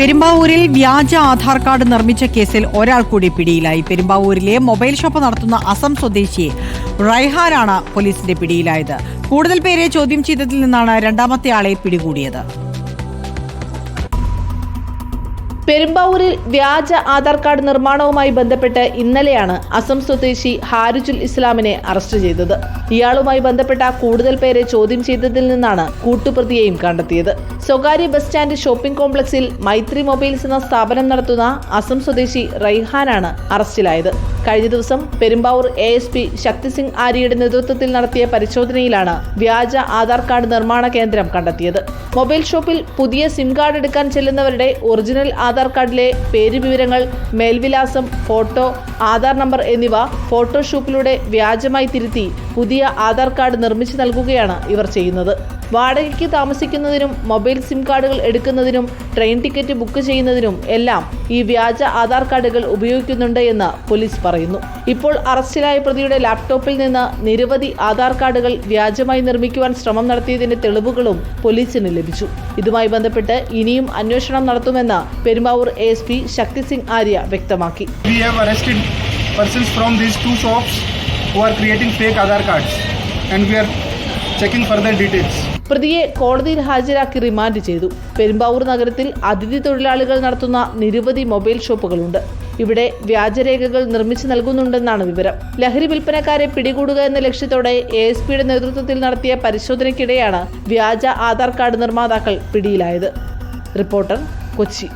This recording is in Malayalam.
പെരുമ്പാവൂരിൽ വ്യാജ ആധാർ കാർഡ് നിർമ്മിച്ച കേസിൽ ഒരാൾ കൂടി പിടിയിലായി. പെരുമ്പാവൂരിലെ മൊബൈൽ ഷോപ്പ് നടത്തുന്ന അസം സ്വദേശി റൈഹാനാണ് പോലീസിന്റെ പിടിയിലായത്. കൂടുതൽ പേരെ ചോദ്യം ചെയ്തതിൽ നിന്നാണ് രണ്ടാമത്തെ ആളെ പിടികൂടിയത്. പെരുമ്പാവൂരിൽ വ്യാജ ആധാർ കാർഡ് നിർമ്മാണവുമായി ബന്ധപ്പെട്ട് ഇന്നലെയാണ് അസം സ്വദേശി ഹാരിജുൽ ഇസ്ലാമിനെ അറസ്റ്റ് ചെയ്തത്. ഇയാളുമായി ബന്ധപ്പെട്ട കൂടുതൽ പേരെ ചോദ്യം ചെയ്തതിൽ നിന്നാണ് കൂട്ടുപ്രതിയെയും കണ്ടെത്തിയത്. സ്വകാര്യ ബസ് സ്റ്റാൻഡ് ഷോപ്പിംഗ് കോംപ്ലക്സിൽ മൈത്രി മൊബൈൽസ് എന്ന സ്ഥാപനം നടത്തുന്ന അസം സ്വദേശി റൈഹാനാണ് അറസ്റ്റിലായത്. കഴിഞ്ഞ ദിവസം Perumbavoor A S P Shaktisingh ആര്യയുടെ നേതൃത്വത്തിൽ നടത്തിയ പരിശോധനയിലാണ് വ്യാജ ആധാർ കാർഡ് നിർമ്മാണ കേന്ദ്രം കണ്ടെത്തിയത്. മൊബൈൽ ഷോപ്പിൽ പുതിയ സിം കാർഡ് എടുക്കാൻ ചെല്ലുന്നവരുടെ ഒറിജിനൽ ആധാർ കാർഡിലെ പേര് വിവരങ്ങൾ മേൽവിലാസം ഫോട്ടോ ആധാർ നമ്പർ എന്നിവ ഫോട്ടോഷോപ്പിലൂടെ വ്യാജമായി തിരുത്തി പുതിയ ആധാർ കാർഡ് നിർമ്മിച്ചു നൽകുകയാണ് ഇവർ ചെയ്യുന്നത്. വാടകയ്ക്ക് താമസിക്കുന്നതിനും മൊബൈൽ സിം കാർഡുകൾ എടുക്കുന്നതിനും ട്രെയിൻ ടിക്കറ്റ് ബുക്ക് ചെയ്യുന്നതിനും എല്ലാം ഈ വ്യാജ ആധാർ കാർഡുകൾ ഉപയോഗിക്കുന്നുണ്ട് എന്ന് പോലീസ് പറയുന്നു. ഇപ്പോൾ അറസ്റ്റിലായ പ്രതിയുടെ ലാപ്ടോപ്പിൽ നിന്ന് നിരവധി ആധാർ കാർഡുകൾ വ്യാജമായി നിർമ്മിക്കുവാൻ ശ്രമം നടത്തിയതിന്റെ തെളിവുകളും പോലീസിന് ലഭിച്ചു. ഇതുമായി ബന്ധപ്പെട്ട് ഇനിയും അന്വേഷണം നടത്തുമെന്ന് പെരുമാവൂർ എസ് പി ശക്തി സിംഗ് ആര്യ വ്യക്തമാക്കി. Who are creating fake Aadhaar cards and we are checking further details. പ്രതിയെ കോടതിയിൽ ഹാജരാക്കി റിമാൻഡ് ചെയ്തു. പെരുമ്പാവൂർ നഗരത്തിൽ അതിഥി തൊഴിലാളികൾ നടത്തുന്ന നിരവധി മൊബൈൽ ഷോപ്പുകളുണ്ട്. ഇവിടെ വ്യാജരേഖകൾ നിർമ്മിച്ചു നൽകുന്നുണ്ടെന്നാണ് വിവരം. ലഹരി വിൽപ്പനക്കാരെ പിടികൂടുക എന്ന ലക്ഷ്യത്തോടെ എ എസ് പിയുടെ നേതൃത്വത്തിൽ നടത്തിയ പരിശോധനയ്ക്കിടെയാണ് വ്യാജ ആധാർ കാർഡ് നിർമ്മാതാക്കൾ പിടിയിലായത്. റിപ്പോർട്ടർ കൊച്ചി.